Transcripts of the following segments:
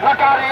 লটারের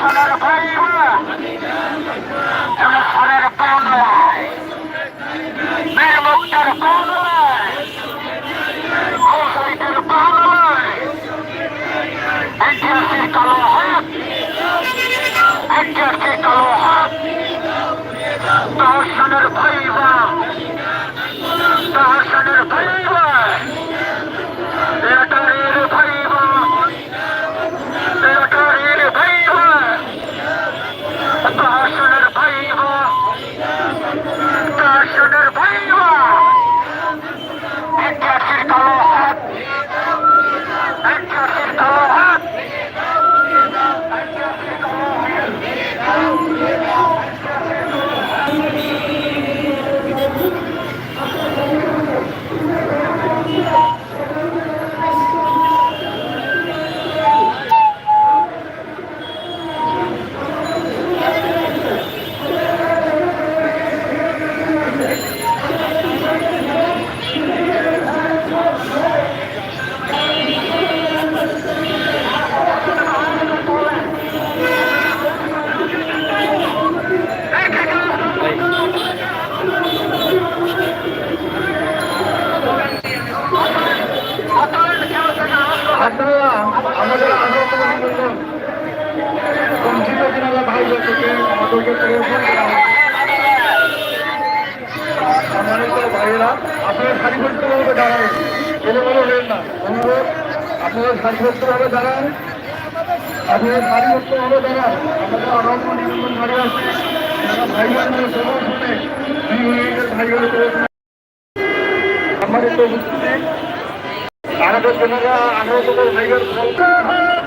viva দর্শনের viva জনসনের বাংলায় মেরমুক্তের বাংলায় হোসাইটের বাংলায় ঐতিহাসিক কালো হাত কালো হাত দর্শনের ভাইবা আপনারা আমাদের বন্ধুগণ বঞ্চিত জেনারা ভাই থেকে আমাদেরকে হয় সম্মানিত ভাইয়েরা আপনারা সারিবদ্ধভাবে দাঁড়ান এলোমেলো হলেন না অনুরোধ আপনারা সারিবদ্ধভাবে দাঁড়ান আপনারা সারিবদ্ধভাবে দাঁড়ান আমাদের আরম্ভ নিবন্ধন আছে ভাই মিনিটের ভাইগুলো সম্মানিত উপস্থিতি আমাদের জেনারা আঠারো ভাইয়ের